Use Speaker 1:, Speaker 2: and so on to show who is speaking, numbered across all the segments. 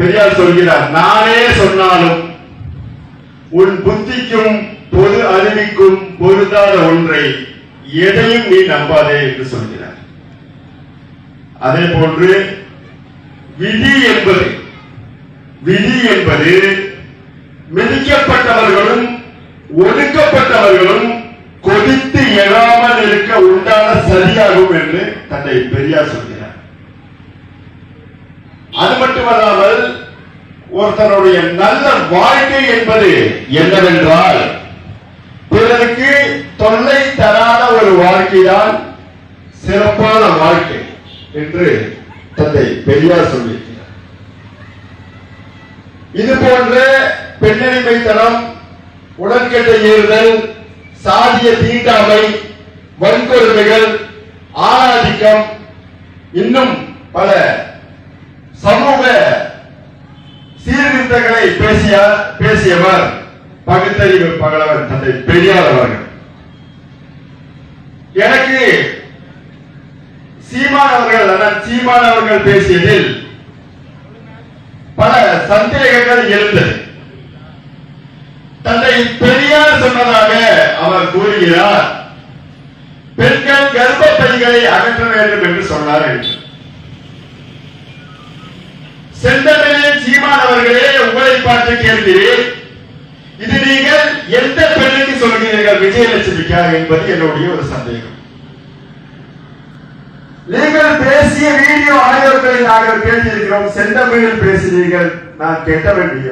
Speaker 1: பெரியார் சொல்கிறார் நானே சொன்னாலும் உன் புத்திக்கும் பொது அறிவிக்கும் பொருந்தாத ஒன்றை எதையும் நீ நம்பாதே என்று சொல்கிறார். அதே போன்று விதி என்பது விதி என்பது மிதிக்கப்பட்டவர்களும் ஒடுக்கப்பட்டவர்களும் கொதித்து எழாமல் இருக்க உண்டான சரியாகும் என்று தந்தை பெரியார் சொல்கிறார். அது மட்டுமல்லாமல் ஒருத்தனுடைய நல்ல வாழ்க்கை என்பது என்னவென்றால் பிறருக்கு தொல்லை தராத ஒரு வாழ்க்கைதான் சிறப்பான வாழ்க்கை என்று தந்தை பெரியார் சொல்லியிருக்கிறார். இது போன்ற பெண்ணடிமைத்தனம் உடற்கட்டை ஏறுதல் சாதிய தீண்டாமை வன்கொடுமைகள் ஆணாதிக்கம் இன்னும் பல சமூக சீர்திருத்தங்களை பேசிய பேசியவர் பகுத்தறிவு பகலவர் தந்தை பெரியார் அவர்கள். எனக்கு சீமான் அவர்கள் அண்ணன் சீமான் அவர்கள் பேசியதில் பல சந்தேகங்கள் எழுந்தது. தந்தை பெரியார் சொன்னதாக அவர் கூறுகிறார் பெண்கள் கர்ப்பப்பைகளை அகற்ற வேண்டும் என்று சொன்னார் என்று செந்தமிழே சீமான் அவர்களே உங்களை பார்த்து கேள்வி இது நீங்கள் எந்த பெண்ணுக்கு சொல்கிறீர்கள் விஜயலட்சுமிக்கா என்பது என்னுடைய ஒரு சந்தேகம். நீங்கள் பேசிய வீடியோ ஆடியோக்களை நாங்கள் கேட்டிருக்கிறோம் செந்தமிழில் பேசினீர்கள் நான் கேட்ட வேண்டிய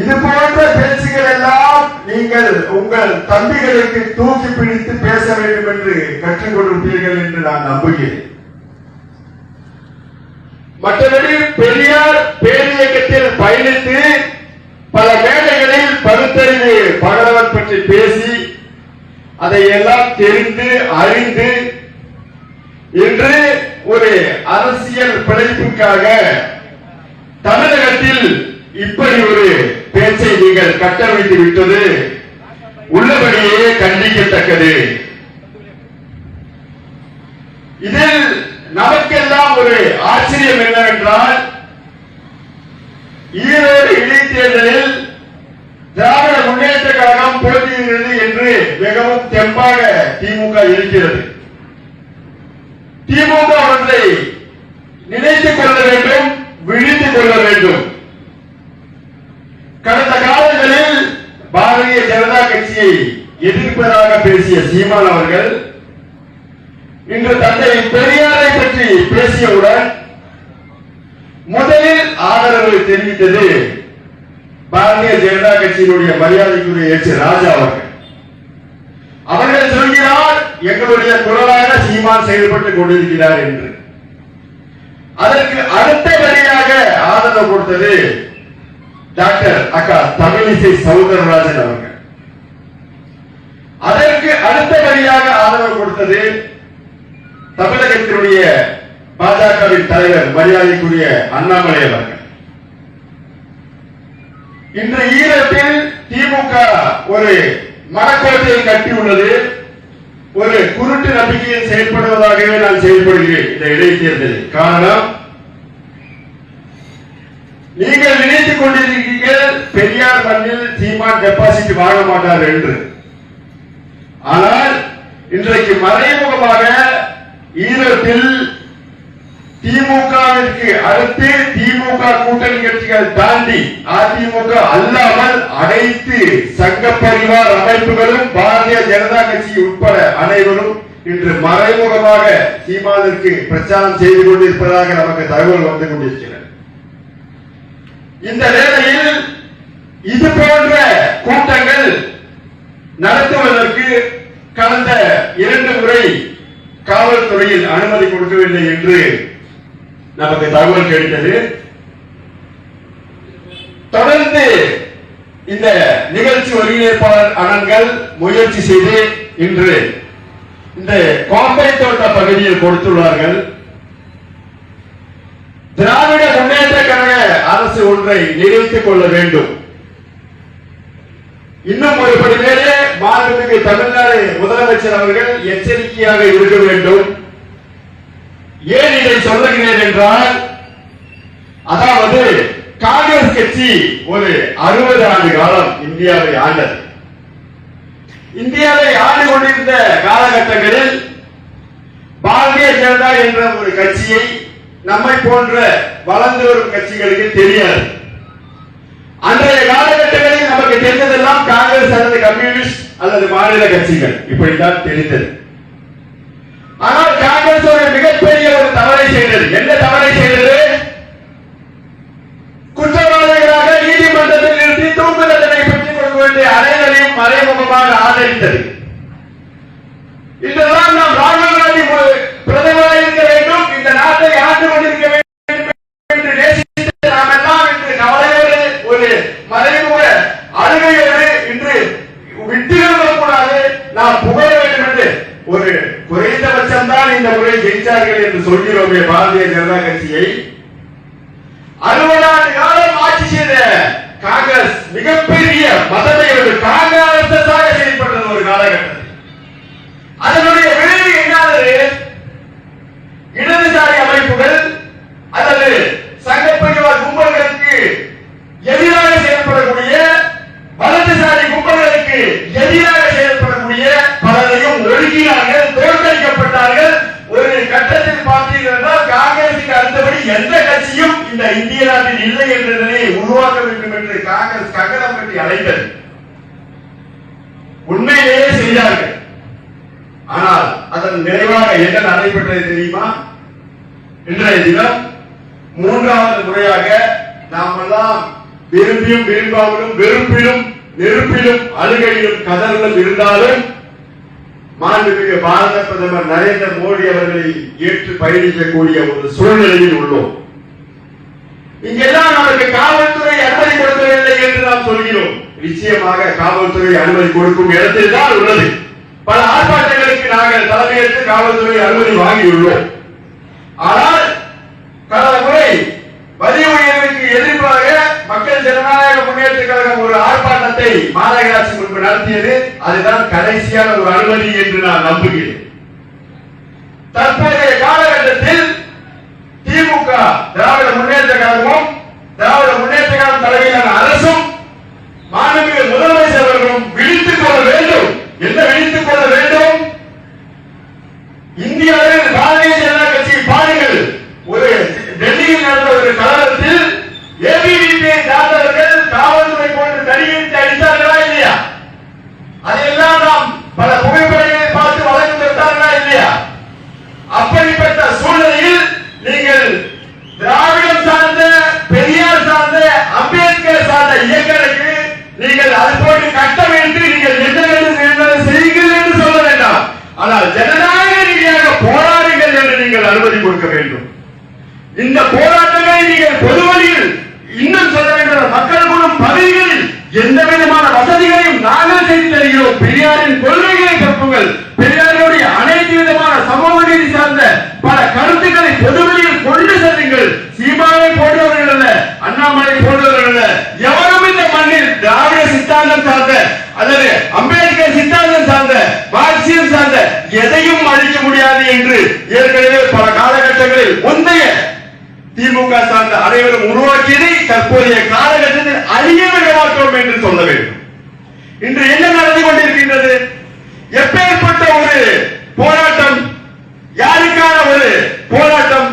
Speaker 1: இது போன்ற பேச்சுகள் எல்லாம் நீங்கள் உங்கள் தம்பிகளுக்கு தூக்கி பிடித்து பேச வேண்டும் என்று கற்றுக் கொடுப்பீர்கள் என்று நான் நம்புகிறேன். மற்றபடி பெரியார் பேரியக்கத்தில் பயணித்து பல மேடைகளில் பகுத்தறிவு பகலவன் பற்றி பேசி அதை எல்லாம் தெரிந்து அறிந்து இன்று ஒரு அரசியல் பிழைப்புக்காக தமிழகத்தில் இப்படி ஒரு பேச்சை நீங்கள் கட்டமைத்து விட்டது உள்ளபடியே கண்டிக்கத்தக்கது. இதில் நமக்கெல்லாம் ஒரு ஆச்சரியம் என்னவென்றால் ஈரோடு இடைத்தேர்தலில் திராவிட முன்னேற்ற கழகம் போட்டியிடுகிறது என்று மிகவும் தெம்பாக திமுக இருக்கிறது. திமுக ஒன்றை நினைத்துக் கொள்ள வேண்டும் விழித்துக் கொள்ள வேண்டும். கடந்த காலங்களில் பாரதிய ஜனதா கட்சியை எதிர்ப்பதாக பேசிய சீமான் அவர்கள் இன்று தந்தை பெரியாரை பற்றி பேசியவுடன் முதலில் ஆதரவு தெரிவித்தது பாரதிய ஜனதா கட்சியினுடைய மரியாதைக்குரிய எச் ராஜா அவர்கள். அவர்கள் சொல்கிறார் எங்களுடைய குரலாக சீமான் செயல்பட்டுக் கொண்டிருக்கிறார் என்று. அதற்கு அடுத்த வரியாக ஆதரவு கொடுத்தது டாக்டர் அக்கா தமிழிசை சவுந்தரராஜன் அவர்கள். அதற்கு அடுத்த வரியாக ஆதரவு கொடுத்தது தமிழகத்தினுடைய பாஜகவின் தலைவர் மரியாதைக்குரிய அண்ணாமலை அவர்கள். இன்று ஈரத்தில் திமுக ஒரு மனக்கோட்டையை கட்டியுள்ளது. ஒரு குருட்டு நம்பிக்கையில் செயல்படுவதாகவே நான் செயல்படுகிறேன் இந்த இடைத்தேர்தலில். காரணம் நீங்கள் நினைத்துக் கொண்டிருக்கிறீர்கள் பெரியார் மண்ணில் சீமான் டெபாசிட் வாங்க மாட்டார் என்று. ஆனால் இன்றைக்கு மறைமுகமாக ஈழத்தில் திமுகவிற்கு அடுத்து திமுக கூட்டணி கட்சிகள் தாண்டி அதிமுக அல்லாமல் அனைத்து சங்க பரிவார் அமைப்புகளும் பாரதிய ஜனதா கட்சி உட்பட அனைவரும் இன்று மறைமுகமாக சீமானிற்கு பிரச்சாரம் செய்து கொண்டிருப்பதாக நமக்கு தகவல் வந்து கொண்டிருக்கிறது. இந்த வேளையில் இது போன்ற கூட்டங்கள் நடத்துவதற்கு கடந்த இரண்டு முறை காவல்துறையில் அனுமதி கொடுக்கவில்லை என்று நமக்கு தகவல் கிடைத்தது. தொடர்ந்து இந்த நிகழ்ச்சி ஒருங்கிணைப்பாளர் அனங்கள் முயற்சி செய்து இன்று இந்த கோப்பை தோட்ட பகுதியில் கொடுத்துள்ளார்கள். திராவிட முன்னேற்ற கழக அரசு ஒன்றை நிறுத்திக் கொள்ள வேண்டும். இன்னும் ஒரு படி மேலே மாண்புமிகு தமிழ்நாடு முதலமைச்சர் அவர்கள் எச்சரிக்கையாக இருக்க வேண்டும். ஏன் இதை சொல்லுகிறேன் என்றால் அதாவது காங்கிரஸ் கட்சி ஒரு அறுபது ஆண்டு காலம் இந்தியாவை ஆண்டது. இந்தியாவை ஆண்டு கொண்டிருந்த காலகட்டங்களில் பாரதிய ஜனதா என்ற ஒரு கட்சியை நம்மை போன்ற வளர்ந்து வரும் கட்சிகளுக்கு தெரியாது. அன்றைய காலகட்ட தெரிந்ததெல்லாம் காங்கிரஸ் அல்லது கம்யூனிஸ்ட் அல்லது மாநில கட்சிகள். இப்படித்தான் தெரிந்தது. ஆனால் காங்கிரஸ் ஒரு மிகப்பெரிய ஒரு தவறை செய்தது. என்ன தவறை செய்தது? குற்றவாளிகளாக நீதிமன்றத்தில் நிறுத்தி தூக்கு தண்டனை பெற்றுக் கொடுக்க வேண்டிய அனைவரையும் மறைமுகமாக ஆதரித்தது இதெல்லாம் நாம் ராகுல் காந்தி ஒரு பிரதமராக இருக்க வேண்டும் இந்த நாட்டை ஆண்டு கொண்டிருக்க வேண்டும் என்று நேசித்த நாம் எல்லாம் இன்று கவலையோடு ஒரு மறைமுக அழுகையோடு இன்று விட்டுவிடக் கூடாது நாம் புகழ வேண்டும் என்று ஒரு குறைந்தபட்சம் தான் இந்த முறை ஜெயிச்சார்கள் என்று சொல்கிறோமே பாரதிய ஜனதா கட்சியை அறுபது ஆண்டு காலம் ஆட்சி செய்த காங்கிரஸ் மிகப்பெரிய மதத்தை ஒரு காங்கிரஸாக செயல்பட்டது ஒரு காலகட்டத்தில் அதனுடைய விளைவு என்னானது இடதுசாரி அமைப்புகள் அல்லது சங்கப்பரிவார் கும்பல்களுக்கு எதிராக செயல்படக்கூடிய வலதுசாரி கும்பல்களுக்கு எதிராக செயல்படக்கூடிய பலரையும் ஒழுங்கினார்கள் தோற்கடிக்கப்பட்டார்கள் ஒரு கட்டத்தில் பார்த்தீர்கள் என்றால் காங்கிரசுக்கு அடுத்தபடி எந்த கட்சியும் இந்த இந்திய நாட்டில் இல்லை என்ற நிலையை உருவாக்க வேண்டும் என்று காங்கிரஸ் கங்கணம் கட்டி அழைத்தது உண்மையிலேயே செய்தார்கள் ஆனால் அதன் நிறைவாக என்ன நடைபெற்றது தெரியுமா? இன்றைய தினம் மூன்றாவது முறையாக நாம் எல்லாம் விரும்பியும் விரும்பாமலும் வெறுப்பிலும் நெருப்பிலும் அழுகையிலும் கதறிலும் இருந்தாலும் மாண்புமிகு பாரத பிரதமர் நரேந்திர மோடி அவர்களை ஏற்று பயணிக்கக்கூடிய ஒரு சூழ்நிலையில் உள்ளோம். இங்கெல்லாம் நமக்கு காவல்துறை அனுமதி கொடுக்கவில்லை என்று நாம் சொல்கிறோம். நிச்சயமாக காவல்துறை அனுமதி கொடுக்கும் இடத்தில் தான் உள்ளது. பல ஆர்ப்பாட்டங்களுக்கு நாங்கள் தலைமையேற்று காவல்துறை அனுமதி வாங்கியுள்ளோம். ஆனால் கடந்த முறை வரி உயர்வுக்கு எதிர்ப்பாக மக்கள் ஜனநாயக முன்னேற்ற கழகம் ஒரு ஆர்ப்பாட்டத்தை மாநகராட்சி முன்பு நடத்தியது. அதுதான் கடைசியான ஒரு அனுமதி என்று நான் நம்புகிறேன். தற்போதைய காலகட்டத்தில் திமுக திராவிட முன்னேற்ற கழகமும் திராவிட முன்னேற்ற கழகம் தலைமையிலான அரசும் மாண்புமிகு முதலமைச்சர் அவர்களும் விழித்துக் கொள்ள வேண்டும் என்ன விழித்துக் கொள்ள வேண்டும் இந்தியாவில் பாரதிய ஜனதா கட்சி பாருங்கள் ஒரு டெல்லியில் நடந்த ஒரு கலவரத்தில் ஏபிவிபியை சார்ந்தவர்கள் காவல்துறை போன்று தடியெடுத்து அடித்தார்களா இல்லையா அதையெல்லாம் நாம் பல புகைப்படங்களை பார்த்து வழக்கு பெற்றார்களா இல்லையா அப்படிப்பட்ட சூழ்நிலையில் நீங்கள் திராவிடம் சார்ந்த பெரியார் சார்ந்த அம்பேத்கர் சார்ந்த இயக்கங்களுக்கு நீங்கள் அது போன்று கட்டமைத்து நீங்கள் என்ன வேண்டும் என்பதை செய்யுங்கள் என்று சொல்ல வேண்டாம் ஆனால் ஜனநாயக ரீதியாக போராடுங்கள் என்று நீங்கள் அனுமதி கொடுக்க வேண்டும். இந்த போராட்டங்களை நீங்கள் பொதுவழியில் இன்னும் சொல்ல வேண்டும். மக்கள் கூடும் பதவிகளில் எந்த விதமான வசதிகளையும் நாங்கள் செய்து தருகிறோம். பெரியாரின் கொள்கைகளை கற்புங்கள் பெரியாருடைய அனைத்து விதமான சமூக நீதி சார்ந்த பல கருத்துக்களை பொதுவெளியில் கொண்டு செல்லுங்கள். சீமாவை போன்றவர்கள் அல்ல அண்ணாமலை போன்றவர்கள் அல்ல எவரும் இந்த மண்ணில் திராவிட சித்தாந்தம் சார்ந்த அல்லது அம்பேத்கர் சித்தாந்தம் சார்ந்த மார்க்சியம் சார்ந்த எதையும் அழிக்க முடியாது என்று ஏற்கனவே பல காலகட்டங்களில் முந்தைய திமுக சார்ந்த அனைவரும் உருவாக்கியதை தற்போதைய காலகட்டத்தில் அழிய விட என்று சொல்ல வேண்டும். இன்று என்ன நடந்து கொண்டிருக்கின்றது? எப்பேற்பட்ட ஒரு போராட்டம் யாருக்கான ஒரு போராட்டம்?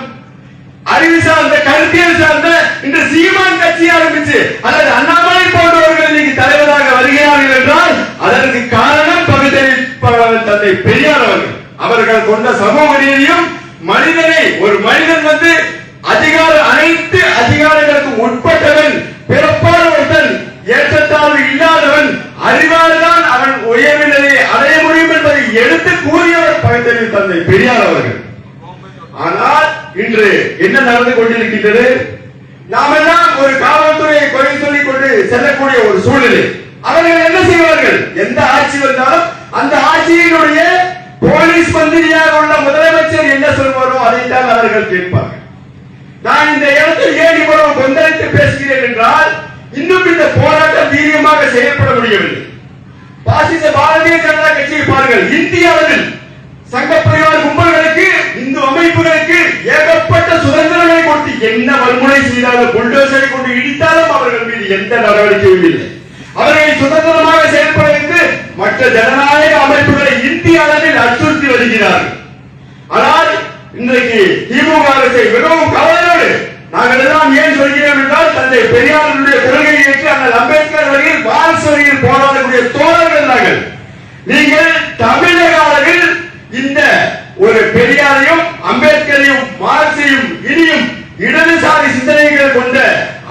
Speaker 1: அறிவு சார்ந்த கருத்தியல் சார்ந்த இந்த சீமான் கட்சி ஆரம்பிச்சு அல்லது அண்ணாமலை போன்றவர்கள் இன்னைக்கு தலைவராக வருகிறார்கள் என்றால் அதற்கு காரணம் பகுத்தறிவிப்பாளர் தந்தை பெரியார் அவர்கள். அவர்கள் கொண்ட சமூக நீதியும் மனிதனை ஒரு மனிதன் வந்து அதிகார அனைத்து அதிகாரங்களுக்கு உட்பட்டவன் பிறப்பான ஒருத்தன் ஏற்றத்தாழ்வு இல்லாதவன் அறிவால்தான் அவன் உயர்வு நிலையை அடைய முடியும் என்பதை எடுத்து கூறியவர் பகுத்தறிவு தந்தை பெரியார் அவர்கள். ஆனால் இன்று என்ன நடந்து கொண்டிருக்கின்றது? நாம் எல்லாம் ஒரு காவல்துறையை குறை சொல்லிக் கொண்டு செல்லக்கூடிய ஒரு சூழ்நிலை. அவர்கள் என்ன செய்வார்கள்? எந்த ஆட்சி வந்தாலும் கட்சியினுடைய போலீஸ் மந்திரியாக உள்ள முதலமைச்சர் என்ன சொல்வாரோ அதைத்தான் அவர்கள் கேட்பார்கள். நான் இந்த இடத்தில் ஏன் இவ்வளவு கொந்தளித்து பேசுகிறேன் என்றால் இன்னும் இந்த போராட்டம் வீரியமாக செயல்பட முடியவில்லை. பாசிச பாரதிய ஜனதா கட்சியை பாருங்கள். இந்திய அளவில் சங்க பரிவார கும்பல்களுக்கு
Speaker 2: இந்து அமைப்புகளுக்கு ஏகப்பட்ட சுதந்திரங்களை கொடுத்து என்ன வன்முறை செய்தாலும் புல்டோசரை கொண்டு இடித்தாலும் அவர்கள் மீது எந்த நடவடிக்கையும் இல்லை. அவர்களை சுதந்திரமாக செயல்பட வைத்து மற்ற ஜனநாயக அமைப்புகளை இந்திய அளவில் அச்சுறுத்தி வருகிறார்கள் ஆனால் இன்றைக்கு திமுக அரசை மிகவும் கவலையோடு நாங்கள் எல்லாம் ஏன் சொல்கிறோம் என்றால் தந்தை பெரியாரனுடைய கொள்கையை ஏற்று அண்ணல் அம்பேத்கர் வழியில் வாரிசு வழியில் போராடக்கூடிய தோழர்கள் நாங்கள். நீங்கள் தமிழக அளவில் இந்த ஒரு பெரியாரையும் அம்பேத்கரையும் மார்க்சையும் இனியும் இடதுசாரி சிந்தனைகள் கொண்ட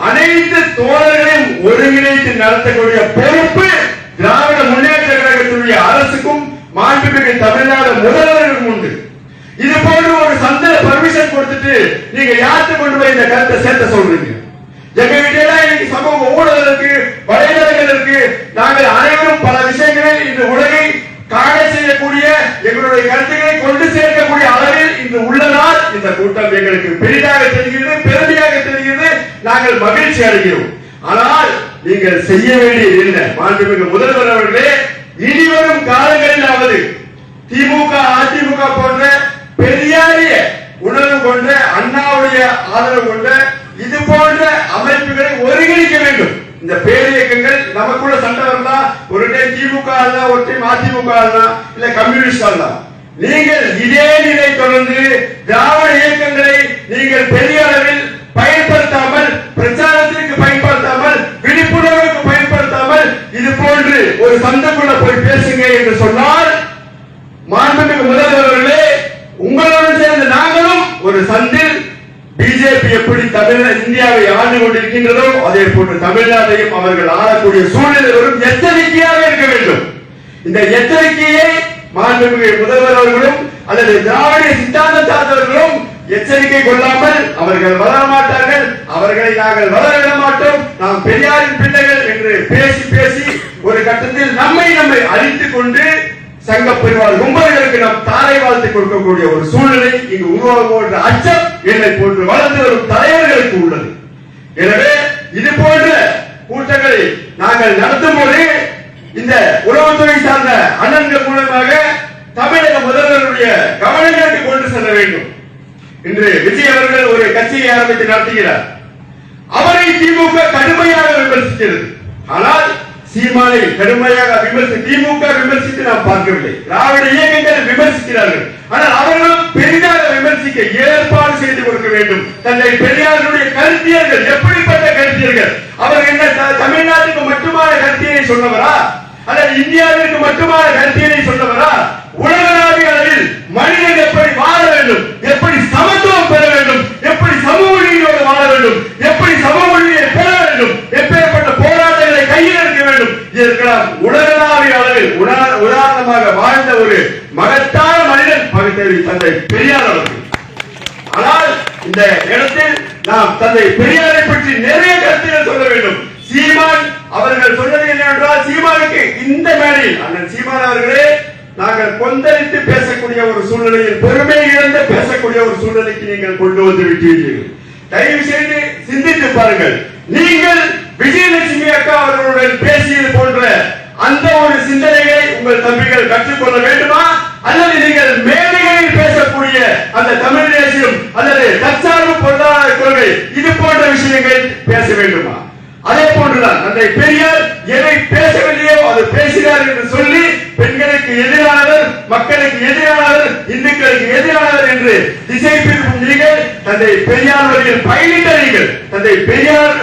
Speaker 2: அனைத்து தோழர்களையும் ஒருங்கிணைத்து நடத்தக்கூடிய பொறுப்பு திராவிட முன்னேற்ற கழகத்துடைய அரசுக்கும் மாண்புமிகு தமிழ்நாடு முதல்வருக்கும் உண்டு. இது போன்ற ஒரு சந்தன பர்மிஷன் கொடுத்துட்டு நீங்க யாருக்கு கொண்டு போய் இந்த கருத்தை சேர்த்த சொல்றீங்க? எங்க வீட்டில இன்னைக்கு சமூக ஊழல் இருக்கு வலைதளங்கள் இருக்கு. நாங்கள் அனைவரும் பல விஷயங்களில் இந்த உலகை காண செய்யக்கூடிய எங்களுடைய கருத்துக்களை கொண்டு சேர்க்கக்கூடிய அளவில் இன்று உள்ளதால் இந்த கூட்டம் எங்களுக்கு பெரிதாக தெரிகிறது பெருமையாக தெரிகிறது. நாங்கள் மகிழ்ச்சி அடைகிறோம். ஆனால் நீங்கள் செய்ய வேண்டியது என்ன? மாண்புமிகு முதல்வர் அவர்களே இனிவரும் காலங்களிலாவது திமுக அதிமுக போன்ற பெரியாரிய உணர்வு கொண்ட அண்ணாவுடைய ஆதரவு கொண்ட இது போன்ற அமைப்புகளை ஒருங்கிணைக்க வேண்டும். இந்த பேரியக்கங்கள் நமக்குள்ள சண்டை வரலாம் ஒரு டைம் திமுக ஆளா ஒரு டைம் அதிமுக ஆளா இல்ல கம்யூனிஸ்ட் ஆளா நீங்கள் இதே நிலை தொடர்ந்து திராவிட இயக்கங்களை நீங்கள் பெரிய அளவில் பயன்படுத்தாமல் பிரச்சாரத்திற்கு இது போன்று ஒரு சந்தைக்குள்ள போய் பேசுங்க என்று சொன்னால் மாண்புமிகு முதல்வர்களே அவர்களே உங்களுடன் சேர்ந்து நாங்களும் ஒரு சந்தில் பிஜேபி எப்படி தமிழ் இந்தியாவை ஆண்டு கொண்டிருக்கின்றதோ அதே போன்று தமிழ்நாட்டையும் அவர்கள் ஆளக்கூடிய சூழ்நிலை வரும் எச்சரிக்கையாக இருக்க வேண்டும். இந்த எச்சரிக்கையை மாண்புமிகு முதல்வர் அவர்களும் அல்லது திராவிட சித்தாந்த சார்ந்தவர்களும் எச்சரிக்கை கொள்ளாமல் அவர்கள் வளர மாட்டார்கள். அவர்களை நாங்கள் வளரவிட மாட்டோம். நாம் பெரியாரின் பிள்ளைகள் என்று பேசி பேசி ஒரு கட்டத்தில் நம்மை நம்மை அழித்துக் கொண்டு சங்க பெருவாள் கும்பல்களுக்கு நாம் தாரை வாழ்த்து கொடுக்கக்கூடிய ஒரு சூழ்நிலை இங்கு உருவாகும் என்ற அச்சம் என்னை போன்று வளர்ந்து வரும் தலைவர்களுக்கு உள்ளது. எனவே இது போன்ற கூட்டங்களை நாங்கள் நடத்தும் போது இந்த உறவுத்துறை சார்ந்த அண்ணன்கள் மூலமாக தமிழக முதல்வருடைய கவனங்களுக்கு கொண்டு செல்ல வேண்டும். இன்று விஜய் அவர்கள் ஒரு கட்சியை ஆரம்பித்து நடத்துகிறார். அவரை திமுக கடுமையாக விமர்சிக்கிறது ஆனால் சீமானை கடுமையாக விமர்சி திமுக விமர்சித்து நாம் பார்க்கவில்லை. திராவிட இயக்கங்கள் விமர்சிக்கிறார்கள். ஆனால் அவர்களும் பெரிதாக விமர்சிக்க ஏற்பாடு செய்து கொடுக்க வேண்டும். தந்தை பெரியாருடைய கருத்தியர்கள் எப்படிப்பட்ட கருத்தியர்கள்? அவர் என்ன த- தமிழ்நாட்டுக்கு மட்டுமான கருத்தியை சொன்னவரா? அல்லது இந்தியாவிற்கு மட்டுமான கருத்தியை சொன்னவரா? உலகளாவிய அளவில் மனிதன் எப்படி வாழ வேண்டும் எப்படி சமத்துவம் பெற வேண்டும் எப்படி சமூக நீதியோடு வாழ வேண்டும் எப்படி சமூக நீதியை பெற வேண்டும் எப்பேற்பட்ட போராட்டங்களை கையில் எடுக்க இதற்கெல்லாம் உலகளாவிய அளவில் உதாரணமாக வாழ்ந்த ஒரு மகத்தான மனிதன் பகுத்தறிவு தந்தை பெரியார் அவர்கள். ஆனால் இந்த இடத்தில் நாம் தந்தை பெரியாரை பற்றி நிறைய கருத்துக்கள் சொல்ல வேண்டும். சீமான் அவர்கள் சொன்னது என்னவென்றால் சீமானுக்கு இந்த மேடையில் அண்ணன் சீமான் அவர்களே நாங்கள் கொந்தளித்து பேசக்கூடிய ஒரு சூழ்நிலையில் பொறுமை இழந்து பேசக்கூடிய ஒரு சூழ்நிலைக்கு நீங்கள் கொண்டு வந்து விட்டீர்கள். தயவு செய்து சிந்தித்து பாருங்கள். நீங்கள் விஜயலட்சுமி அக்கா அவர்களுடன் பேசியது போன்ற அந்த ஒரு சிந்தனைகளை உங்கள் தம்பிகள் கற்றுக்கொள்ள வேண்டுமா? அல்லது நீங்கள் மேடைகளில் பேசக்கூடிய அந்த தமிழ் தேசியம் அல்லது தற்சார்பு பொருளாதார கொள்கை இது போன்ற விஷயங்கள் பேச வேண்டுமா? அதே போன்றுதான் தந்தை பெரியார் எதை பேசவில்லையோ அது பேசினார் என்று சொல்லி பெண்களுக்கு எதிரானவர் மக்களுக்கு எதிரானவர் இந்துக்களுக்கு எதிரானவர் என்று திசை திருப்பும் நீங்கள் தந்தை பெரியார் வழியில் பயணித்த நீங்கள் தந்தை பெரியார்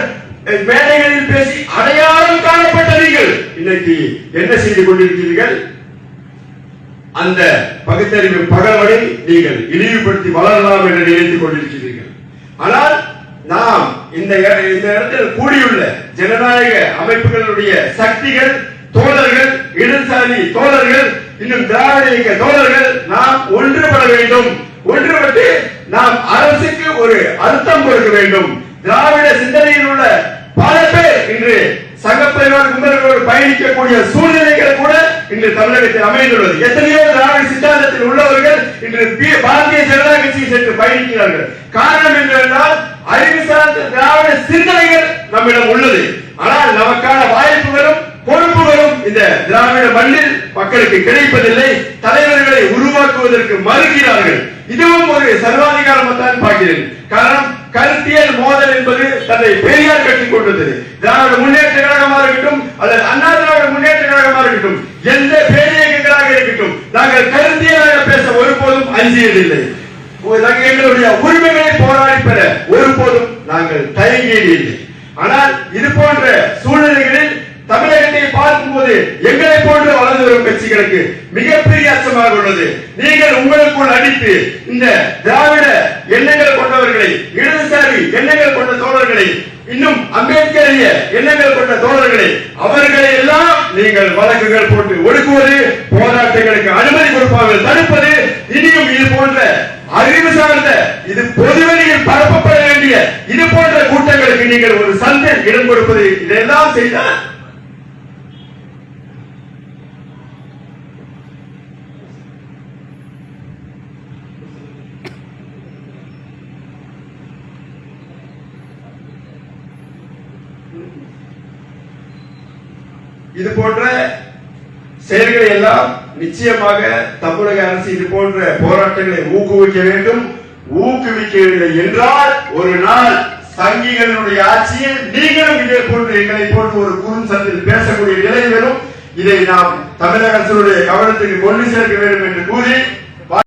Speaker 2: மேடைகளில் பேசி அடையாளம் காணப்பட்ட நீங்கள். இன்னைக்கு என்ன செய்து கொண்டிருக்கிறீர்கள்? அந்த பகுத்தறிவு பகவனை நீங்கள் இழிவுபடுத்தி வளரலாம் என்று நினைத்துக் கொண்டிருக்கிறீர்கள். ஆனால் நாம் இந்த இட- இந்த இடத்தில் கூடியுள்ள ஜனநாயக அமைப்புகளுடைய சக்திகள் தோழர்கள் இடதுசாரி தோழர்கள் இன்னும் திராவிட இயக்க தோழர்கள் நாம் ஒன்றுபட வேண்டும். ஒன்றுபட்டு நாம் அரசுக்கு ஒரு அர்த்தம் கொடுக்க வேண்டும். திராவிட சிந்தனையில் உள்ள பல பேர் இன்று சங்கப்பரிவார் கும்பல்களோடு பயணிக்கக்கூடிய சூழ்நிலைகள் கூட இன்று தமிழகத்தில் அமைந்துள்ளது. எத்தனையோ திராவிட சித்தாந்தத்தில் உள்ளவர்கள் இன்று பாரதிய ஜனதா கட்சியை சென்று பயணிக்கிறார்கள். காரணம் என்னவென்றால் அறிவு சார்ந்த திராவிட சிந்தனைகள் நம்மிடம் உள்ளது. ஆனால் நமக்கான வாய்ப்புகளும் பொறுப்புகளும் இந்த திராவிட மண்ணில் மக்களுக்கு கிடைப்பதில்லை. தலைவர்களை உருவாக்குவதற்கு மறுக்கிறார்கள். இதுவும் ஒரு சர்வாதிகாரமாக பார்க்கிறேன். காரணம் கருத்தியல் மோதல் என்பது தன்னை பெரியார் கட்டிக் கொண்டது. திராவிட முன்னேற்ற கழகமாக இருக்கட்டும் அல்லது அண்ணா திராவிட முன்னேற்ற கழகமாக இருக்கட்டும் எந்த பேரியக்கங்களாக இருக்கட்டும் நாங்கள் கருத்தியலாக பேச ஒருபோதும் அஞ்சியதில்லை. நாங்கள் எங்களுடைய உரிமைகளை போராடி பெற ஒருபோதும் நாங்கள் தயங்கியதில்லை. ஆனால் இது போன்ற சூழ்நிலைகளில் தமிழகத்தை பார்க்கும்போது எங்களை போன்று வளர்ந்து வரும் கட்சிகளுக்கு மிகப்பெரிய அச்சமாக உள்ளது. நீங்கள் உங்களுக்குள் அடித்து இந்த திராவிட எண்ணங்கள் கொண்டவர்களை இடதுசாரி எண்ணங்கள் கொண்ட தோழர்களை இன்னும் அம்பேத்கரிய எண்ணங்கள் கொண்ட தோழர்களை அவர்களை எல்லாம் நீங்கள் வழக்குகள் போட்டு ஒடுக்குவது போராட்டங்களுக்கு அனுமதி கொடுப்பார்கள் தடுப்பது இனியும் இது போன்ற அறிவு சார்ந்த இது பொதுவெளியில் பரப்பப்பட வேண்டிய இது போன்ற கூட்டங்களுக்கு நீங்கள் ஒரு சந்தை இடம் கொடுப்பது இதெல்லாம் செய்தால் இது போன்ற செயல்களை எல்லாம் நிச்சயமாக தமிழக அரசு இது போன்ற போராட்டங்களை ஊக்குவிக்க வேண்டும். ஊக்குவிக்கவில்லை என்றால் ஒரு நாள் சங்கிகளுடைய ஆட்சியில் நீங்களும் இதே போன்று எங்களை போன்று ஒரு குறுஞ்சந்தில் பேசக்கூடிய நிலை வரும். இதை நாம் தமிழக அரசுடைய கவனத்துக்கு கொண்டு சேர்க்க வேண்டும் என்று கூறி